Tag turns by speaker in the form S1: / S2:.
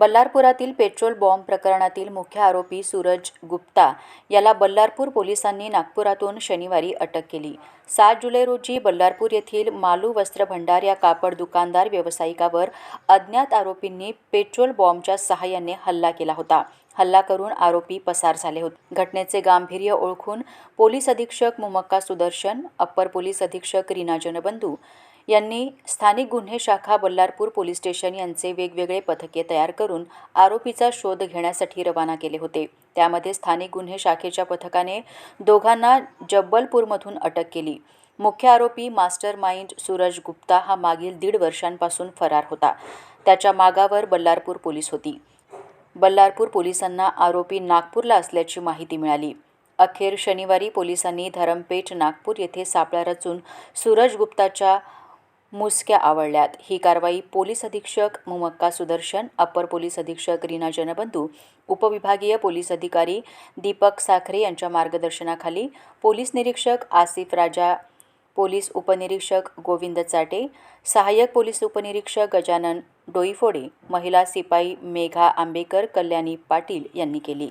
S1: बल्लारपुरातील petrol bomb प्रकरणातील मुख्य आरोपी सूरज गुप्ता याला बल्लारपूर पोलिसांनी नागपुरातून शनिवारी अटक केली. सात जुलै रोजी बल्लारपूर येथील मालू वस्त्र भंडार या कापड दुकानदार व्यावसायिकावर अज्ञात आरोपींनी पेट्रोल बॉम्बच्या सहाय्याने हल्ला केला होता. हल्ला करून आरोपी पसार झाले होते. घटनेचे गांभीर्य ओळखून पोलीस अधीक्षक मुमक्का सुदर्शन अप्पर पोलीस अधीक्षक रीना जनबंधू यांनी स्थानिक गुन्हे शाखा बल्लारपूर पोलीस स्टेशन यांचे वेगवेगळे पथके तयार करून आरोपीचा शोध घेण्यासाठी रवाना केले होते. त्यामध्ये स्थानिक गुन्हे शाखेच्या पथकाने दोघांना जब्बलपूरमधून अटक केली. मुख्य आरोपी मास्टर माइंड सूरज गुप्ता हा मागील दीड वर्षांपासून फरार होता. त्याच्या मागावर बल्लारपूर पोलीस होती. बल्लारपूर पोलिसांना आरोपी नागपूरला असल्याची माहिती मिळाली. अखेर शनिवारी पोलिसांनी धरमपेठ नागपूर येथे सापळा रचून सूरज गुप्ताच्या मुसक्या आवडल्यात. ही कारवाई पोलीस अधीक्षक मुमक्का सुदर्शन अप्पर पोलीस अधीक्षक रीना जनबंधू उपविभागीय पोलीस अधिकारी दीपक साखरे यांच्या मार्गदर्शनाखाली पोलीस निरीक्षक आसिफ राजा पोलीस उपनिरीक्षक गोविंद चाटे सहाय्यक पोलीस उपनिरीक्षक गजानन डोईफोडे महिला सिपाई मेघा आंबेकर कल्याणी पाटील यांनी केली.